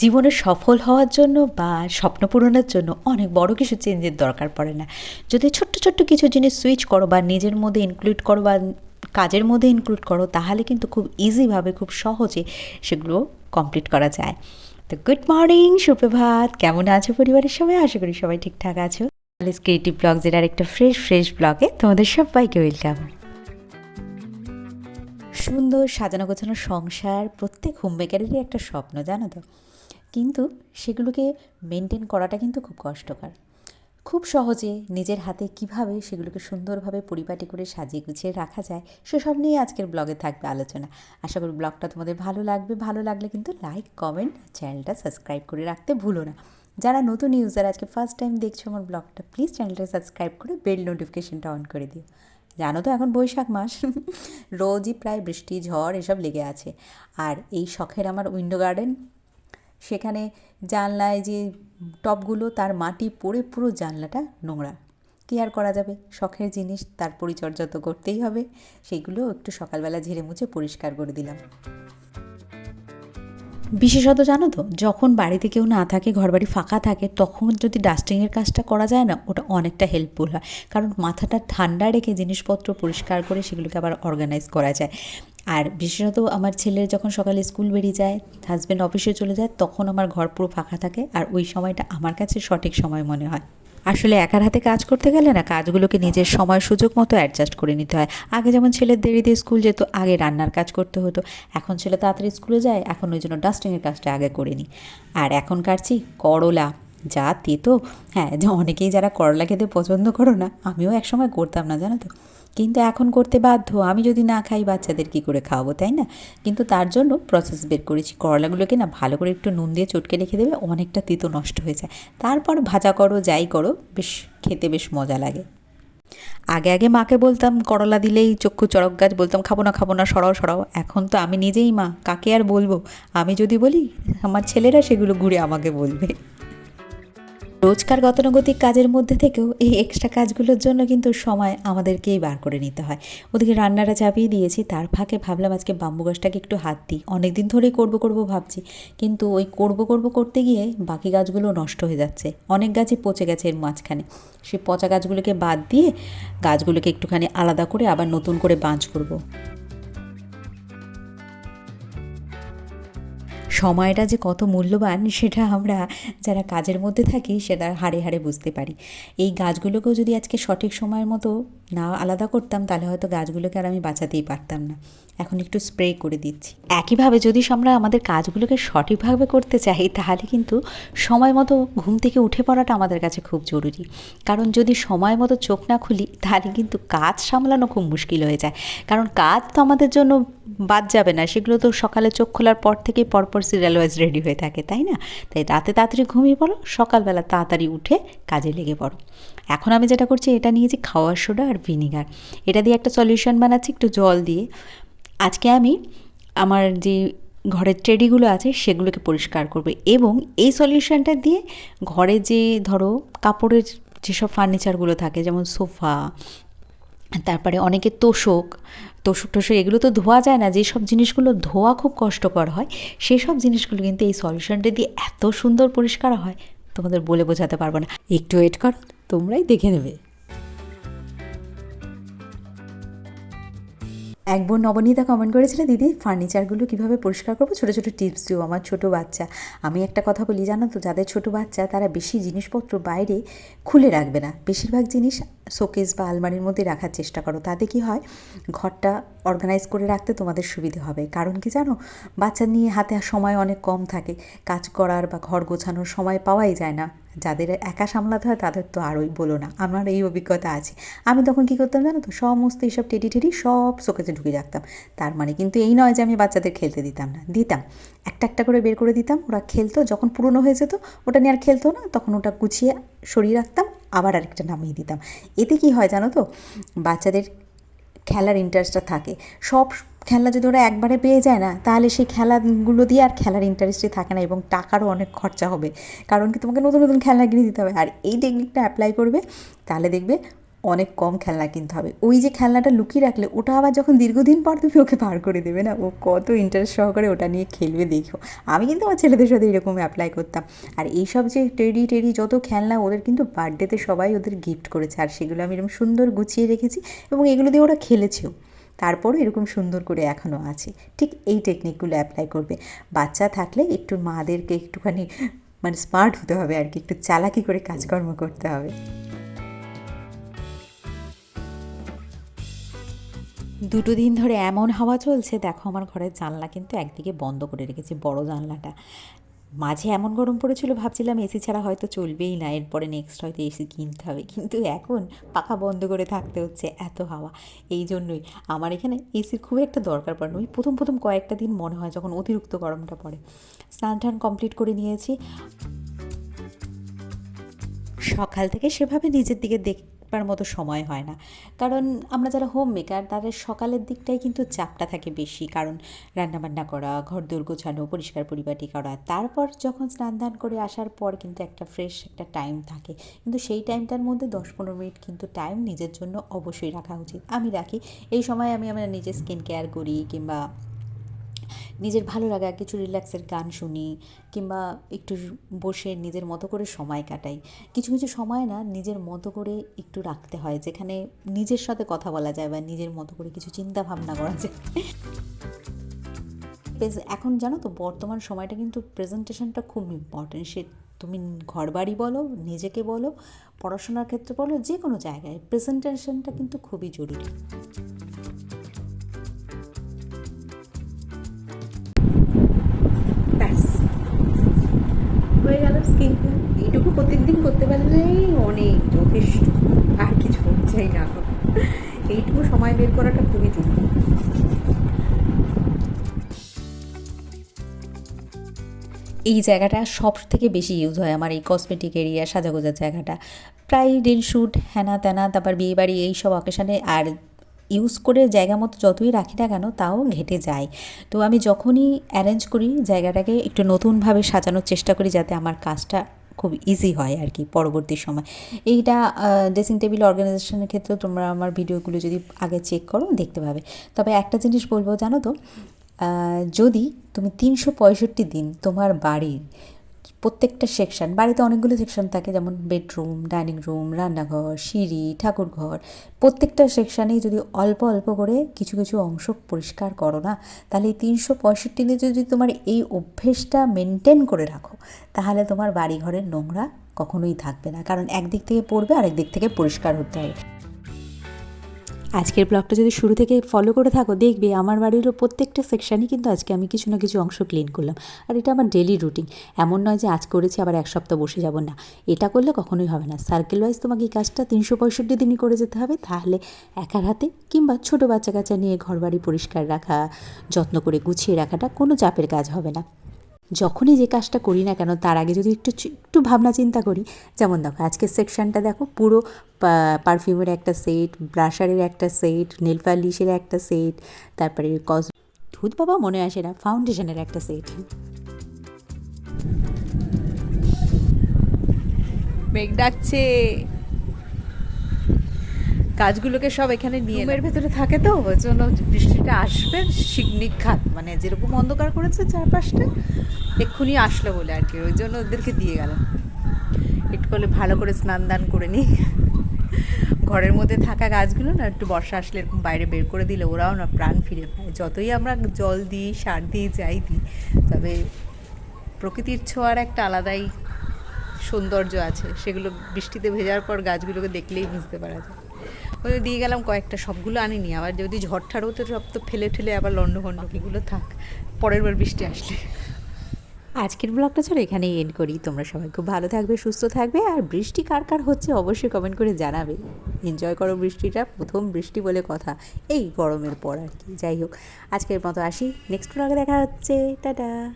জীবনে সফল হওয়ার জন্য বা স্বপ্ন পূরণের জন্য অনেক বড় কিছু চেঞ্জের দরকার পড়ে না। যদি ছোট্ট ছোট্ট কিছু জিনিস সুইচ করো বা নিজের মধ্যে ইনক্লুড করো বা কাজের মধ্যে ইনক্লুড করো, তাহলে কিন্তু খুব ইজিভাবে খুব সহজে সেগুলো কমপ্লিট করা যায়। তো গুড মর্নিং সুপ্রভাত। কেমন আছো পরিবারের সবাই? আশা করি সবাই ঠিকঠাক আছো। ক্রিয়েটিভ ব্লগসের আর একটা ফ্রেশ ফ্রেশ ব্লগে তোমাদের সবাইকে ওয়েলকাম সুন্দর সাজানো গোছানো সংসার, প্রত্যেক হোম মেকারেরই একটা স্বপ্ন, জানো তো? কিন্তু সেগুলোকে মেনটেন করাটা কিন্তু খুব কষ্টকর। খুব সহজে নিজের হাতে কীভাবে সেগুলোকে সুন্দরভাবে পরিপাটি করে সাজিয়ে গুছিয়ে রাখা যায়, সেসব নিয়ে আজকের ব্লগে থাকবে আলোচনা। আশা করি ব্লগটা তোমাদের ভালো লাগবে। ভালো লাগলে কিন্তু লাইক কমেন্ট চ্যানেলটা সাবস্ক্রাইব করে রাখতে ভুলো না। যারা নতুন ইউজার আজকে ফার্স্ট টাইম দেখছ আমার ব্লগটা প্লিজ চ্যানেলটা সাবস্ক্রাইব করে বেল নোটিফিকেশনটা অন করে দিও। জানো তো এখন বৈশাখ মাস। রোজই প্রায় বৃষ্টি, ঝড় এসব লেগে আছে। আর এই শখের আমার উইন্ডো গার্ডেন, সেখানে জানলায় যে টপগুলো, তার মাটি পড়ে পুরো জানলাটা নোংরা। কী আর করা যাবে? শখের জিনিস, তার পরিচর্যা তো করতেই হবে। সেগুলো একটু সকালবেলা ঝেড়ে মুছে পরিষ্কার করে দিলাম। বিশেষত জানো তো, যখন বাড়িতে কেউ না থাকে ঘর বাড়ি ফাঁকা থাকে, তখন যদি ডাস্টিংয়ের কাজটা করা যায় না, ওটা অনেকটা হেল্পফুল হয়। কারণ মাথাটা ঠান্ডা রেখে জিনিসপত্র পরিষ্কার করে সেগুলোকে আবার অর্গানাইজ করা যায়। আর বিশেষত আমার ছেলের যখন সকালে স্কুল বেরিয়ে যায় হাজব্যান্ড অফিসে চলে যায়, তখন আমার ঘর পুরো ফাঁকা থাকে, আর ওই সময়টা আমার কাছে সঠিক সময় মনে হয়। আসলে একার হাতে কাজ করতে গেলে না কাজগুলোকে নিজের সময় সুযোগ মতো অ্যাডজাস্ট করে নিতে হয়। আগে যেমন ছেলের দেরিতে স্কুল যেত, আগে রান্নার কাজ করতে হতো। এখন ছেলে তাড়াতাড়ি স্কুলে যায়, এখন ওই জন্য ডাস্টিংয়ের কাজটা আগে করে নিই। আর এখন কাটছি করলা। যা তেতো। হ্যাঁ অনেকেই যারা করলা খেতে পছন্দ করো না, আমিও একসময় করতাম না, জানো তো? কিন্তু এখন করতে বাধ্য, আমি যদি না খাই বাচ্চাদের কি করে খাওয়াবো, তাই না? কিন্তু তার জন্য প্রসেস বের করেছি। করলাগুলোকে না ভালো করে একটু নুন দিয়ে চটকে রেখে দেবে, অনেকটা তিতো নষ্ট হয়ে যায়। তারপর ভাজা করো, যাই করো, বেশ খেতে বেশ মজা লাগে। আগে আগে মাকে বলতাম, করলা দিলেই চক্ষু চড়ক গাছ। বলতাম, খাব না খাব না, সরাও সরাও। এখন তো আমি নিজেই মা, কাকে আর বলব? আমি যদি বলি, আমার ছেলেরা সেগুলো ঘুরে আমাকে বলবে। রোজকার গতানুগতিক কাজের মধ্যে থেকেও এই এক্সট্রা কাজগুলোর জন্য কিন্তু সময় আমাদেরকেই বার করে নিতে হয়। ওদিকে রান্নাটা চাপিয়ে দিয়েছি, তার ফাঁকে ভাবলাম আজকে বাম্বু গাছটাকে একটু হাত দিই। অনেক দিন ধরেই করব করব ভাবছি, কিন্তু ওই করব করব করতে গিয়ে বাকি গাছগুলো নষ্ট হয়ে যাচ্ছে। অনেক গাছই পচে গেছে এর মাঝখানে। সেই পচা গাছগুলোকে বাদ দিয়ে গাছগুলোকে একটুখানি আলাদা করে আবার নতুন করে বাঁচ করব। সময়টা যে কত মূল্যবান, সেটা আমরা যারা কাজের মধ্যে থাকি, সেটা হাড়ে হাড়ে বুঝতে পারি। এই গাছগুলোকেও যদি আজকে সঠিক সময়ের মতো না আলাদা করতাম, তাহলে হয়তো গাছগুলোকে আর আমি বাঁচাতেই পারতাম না। এখন একটু স্প্রে করে দিচ্ছি। একইভাবে যদি আমরা আমাদের কাজগুলোকে সঠিকভাবে করতে চাই, তাহলে কিন্তু সময় মতো ঘুম থেকে উঠে পড়াটা আমাদের কাছে খুব জরুরি। কারণ যদি সময় মতো চোখ না খুলি, তাহলে কিন্তু কাজ সামলানো খুব মুশকিল হয়ে যায়। কারণ কাজ তো আমাদের জন্য বাদ যাবে না। সেগুলো তো সকালে চোখ খোলার পর থেকেই পরপর সিরিয়াল ওয়াইজ রেডি হয়ে থাকে, তাই না? তাই রাতে তাড়াতাড়ি ঘুমিয়ে পড়ো, সকালবেলা তাড়াতাড়ি উঠে কাজে লেগে পড়ো। এখন আমি যেটা করছি, এটা নিয়েছি খাওয়ার সোডা আর ভিনিগার। এটা দিয়ে একটা সলিউশন বানাচ্ছি একটু জল দিয়ে। আজকে আমি আমার যে ঘরের ট্রেডিগুলো আছে, সেগুলোকে পরিষ্কার করবে এবং এই সলিউশনটা দিয়ে ঘরে যে ধরো কাপড়ের যেসব ফার্নিচারগুলো থাকে, যেমন সোফা তারপরে অনেকে তোষক তোষক টোষক, এগুলো তো ধোয়া যায় না। যেসব জিনিসগুলো ধোয়া খুব কষ্টকর হয় সেই সব জিনিসগুলো কিন্তু এই সলিউশনটা দিয়ে এত সুন্দর পরিষ্কার হয়, তোমাদের বলে বোঝাতে পারব না। একটু ওয়েট করো, তোমরাই দেখে নেবে। এক বোন নবনীতা কমেন্ট করেছিল, দিদি ফার্নিচারগুলো কীভাবে পরিষ্কার করব? ছোটো ছোটো টিপস দিও আমার ছোটো বাচ্চা। আমি একটা কথা বলি, জানো তো, যাদের ছোটো বাচ্চা, তারা বেশি জিনিসপত্র বাইরে খুলে রাখবে না। বেশিরভাগ জিনিস শোকেস বা আলমারির মধ্যে রাখার চেষ্টা করো। তাতে কি হয়? ঘরটা অর্গানাইজ করে রাখতে তোমাদের সুবিধে হবে। কারণ কি জানো? বাচ্চা নিয়ে হাতে সময় অনেক কম থাকে। কাজ করার বা ঘর গোছানোর সময় পাওয়াই যায় না। যাদের একা সামলাতে হয়, তাদের তো আরোই বলো না, আমার এই অভিজ্ঞতা আছে। আমি তখন কী করতাম জানো তো, সমস্ত এইসব টেডি টেডি সব শোকেজে ঢুকে রাখতাম। তার মানে কিন্তু এই নয় যে আমি বাচ্চাদের খেলতে দিতাম না, দিতাম। একটা একটা করে বের করে দিতাম, ওরা খেলতো, যখন পুরনো হয়ে যেত, ওটা নিয়ে আর খেলতো না, তখন ওটা গুছিয়ে সরিয়ে রাখতাম, আবার আরেকটা নামিয়ে দিতাম। এতে কি হয় জানো তো, বাচ্চাদের খেলার ইন্টারেস্টটা থাকে। সব খেলনা যদি ওরা একবারে পেয়ে যায় না, তাহলে সেই খেলাগুলো দিয়ে আর খেলার ইন্টারেস্টই থাকে না এবং টাকারও অনেক খরচা হবে। কারণ কি তোমাকে নতুন নতুন খেলনা কিনে দিতে হবে। আর এই টেকনিকটা অ্যাপ্লাই করবে, তাহলে দেখবে অনেক কম খেলনা কিনতে হবে। ওই যে খেলনাটা লুকিয়ে রাখলে, ওটা আবার যখন দীর্ঘদিন পর তুমি ওকে পার করে দেবে না, ও কত ইন্টারেস্ট সহকারে ওটা নিয়ে খেলবে দেখো। আমি কিন্তু আমার ছেলেদের সাথে এরকম অ্যাপ্লাই করতাম। আর এইসব যে টেডি টেডি যত খেলনা, ওদের কিন্তু বার্থডেতে সবাই ওদের গিফট করেছে। আর সেগুলো আমি এরকম সুন্দর গুছিয়ে রেখেছি এবং এগুলো দিয়ে ওরা খেলেছেও। তারপরও এরকম সুন্দর করে এখনও আছে। ঠিক এই টেকনিকগুলো অ্যাপ্লাই করবে। বাচ্চা থাকলে একটু মাদেরকে একটুখানি মানে স্মার্ট হতে হবে আর কি, একটু চালাকি করে কাজকর্ম করতে হবে। দুটো দিন ধরে এমন হাওয়া চলছে, দেখো আমার ঘরের জানলা কিন্তু একদিকে বন্ধ করে রেখেছি, বড় জানলাটা। মাঝে এমন গরম পড়েছিল, ভাবছিলাম এসি ছাড়া হয়তো চলবেই না, এরপরে নেক্সট হয়তো এসি কিনতে হবে। কিন্তু এখন পাখা বন্ধ করে থাকতে হচ্ছে, এত হাওয়া। এই জন্যই আমার এখানে এসির খুব একটা দরকার পড়ে না। ওই প্রথম প্রথম কয়েকটা দিন মনে হয় যখন অতিরিক্ত গরমটা পড়ে। স্নান টান কমপ্লিট করে নিয়েছি। সকাল থেকে সেভাবে নিজের দিকে দেখবার মতো সময় হয় না। কারণ আমরা যারা হোম মেকার তাদের সকালের দিকটাই কিন্তু চাপটা থাকে বেশি। কারণ রান্নাবান্না করা, ঘর দোর গোছানো, পরিষ্কার পরিপাটি করা, তারপর যখন স্নান দান করে আসার পর কিন্তু একটা ফ্রেশ একটা টাইম থাকে। কিন্তু সেই টাইমটার মধ্যে দশ পনেরো মিনিট কিন্তু টাইম নিজের জন্য অবশ্যই রাখা উচিত। আমি রাখি। এই সময় আমি আমার নিজের স্কিন কেয়ার করি কিংবা নিজের ভালো লাগা, কিছু রিল্যাক্সের গান শুনি কিংবা একটু বসে নিজের মতো করে সময় কাটাই। কিছু কিছু সময় না নিজের মতো করে একটু রাখতে হয়, যেখানে নিজের সাথে কথা বলা যায় বা নিজের মতো করে কিছু চিন্তা ভাবনা করা যায়। এখন জানো তো বর্তমান সময়টা কিন্তু প্রেজেন্টেশনটা খুব ইম্পর্টেন্ট সে তুমি ঘর বাড়ি বলো, নিজেকে বলো, পড়াশোনার ক্ষেত্রে বলো যে কোনো জায়গায় প্রেজেন্টেশনটা কিন্তু খুবই জরুরি। হয়ে গেল স্কিন এইটুকু প্রত্যেকদিন করতে পারলেই অনেক যথেষ্ট। আর কিছু চাই না। এইটুকু সময় বের করাটা খুবই জরুরি। এই জায়গাটা সব থেকে বেশি ইউজ হয় আমার এই কসমেটিক এরিয়া সাজাগোজার জায়গাটা। প্রায় রিল শ্যুট হ্যানা ত্যানা তারপর বিয়ে বাড়ি এইসব অকেশানে আর ইউজ করে জায়গা মতো যতই রাখি না কেন, তাও ঘেটে যায়। তো আমি যখনই অ্যারেঞ্জ করি, জায়গাটাকে একটু নতুনভাবে সাজানোর চেষ্টা করি যাতে আমার কাজটা খুব ইজি হয় আর কি পরবর্তী সময়। এইটা ড্রেসিং টেবিল অর্গানাইজেশনের ক্ষেত্রেও তোমরা আমার ভিডিওগুলো যদি আগে চেক করো, দেখতে পাবে। তবে একটা জিনিস বলব, জানো তো যদি তুমি তিনশো পঁয়ষট্টি দিন তোমার বাড়ির প্রত্যেকটা সেকশন বাড়িতে অনেকগুলো সেকশন থাকে, যেমন বেডরুম ডাইনিং রুম রান্নাঘর, সিঁড়ি, ঠাকুরঘর। প্রত্যেকটা সেকশানেই যদি অল্প অল্প করে কিছু কিছু অংশ পরিষ্কার করো না, তাহলে তিনশো পঁয়ষট্টি দিনে যদি তোমার এই অভ্যেসটা মেনটেন করে রাখো, তাহলে তোমার বাড়ি ঘরের নোংরা কখনোই থাকবে না। কারণ একদিক থেকে পড়বে আর একদিক থেকে পরিষ্কার হতে হবে। আজকের ব্লগটা যদি শুরু থেকে ফলো করে থাকো, দেখবে আমার বাড়িরও প্রত্যেকটা সেকশানই কিন্তু আজকে আমি কিছু না কিছু অংশ ক্লিন করলাম। আর এটা আমার ডেলি রুটিন এমন নয় যে আজ করেছি, আবার এক সপ্তাহ বসে যাব না। এটা করলে কখনোই হবে না। সার্কেল ওয়াইজ তোমাকে এই কাজটা তিনশো পঁয়ষট্টি দিনই করে যেতে হবে। তাহলে একার হাতে কিংবা ছোটো বাচ্চা কাচ্চা নিয়ে ঘরবাড়ি পরিষ্কার রাখা, যত্ন করে গুছিয়ে রাখাটা কোনো চাপের কাজ হবে না। যখনই যে কাজটা করি না কেন, তার আগে যদি একটু একটু ভাবনা চিন্তা করি, যেমন দেখো আজকের সেকশনটা দেখো, পুরো পারফিউমের একটা সেট ব্রাশারের একটা সেট নেল পালিশের একটা সেট তারপরে কস ধুত বাবা মনে আসে না ফাউন্ডেশনের একটা সেট মেঘ ডাকছে। কাজগুলোকে সব এখানে নিয়ে রুমের ভেতরে থাকে তো, ওই জন্য বৃষ্টিটা আসবে শিগনিঘাত মানে যেরকম অন্ধকার করেছে চারপাশটা, এক্ষুনি আসলো বলে আর কি, ওই জন্য ওদেরকে দিয়ে গেলাম। একটু করলে ভালো করে স্নান দান করে নিই। ঘরের মধ্যে থাকা গাছগুলো না, একটু বর্ষা আসলে এরকম বাইরে বের করে দিলে ওরাও না প্রাণ ফিরে পায়। যতই আমরা জল দিই, সার দিই, যাই দিই, তবে প্রকৃতির ছোঁয়ার একটা আলাদাই সৌন্দর্য আছে। সেগুলো বৃষ্টিতে ভেজার পর গাছগুলোকে দেখলেই বুঝতে পারা যায়। ওই দিয়ে গেলাম, কয়েকটা সবগুলো আনিনি। আবার যদি ঝড় ঠাড় হতো, সব তো ফেলে ঠেলে আবার লন্ডভন্ড এগুলো থাক, পরের বার বৃষ্টি আসলে। আজকের ব্লগটা চলো এখানেই এন্ড করি। তোমরা সবাই খুব ভালো থাকবে, সুস্থ থাকবে। আর বৃষ্টি কার কার হচ্ছে অবশ্যই কমেন্ট করে জানাবে। এনজয় করো বৃষ্টিটা, প্রথম বৃষ্টি বলে কথা। এই গরমের পর আর কি, যাই হোক। আজকের মতো আসি। নেক্সট ব্লগে দেখা হচ্ছে। টাটা।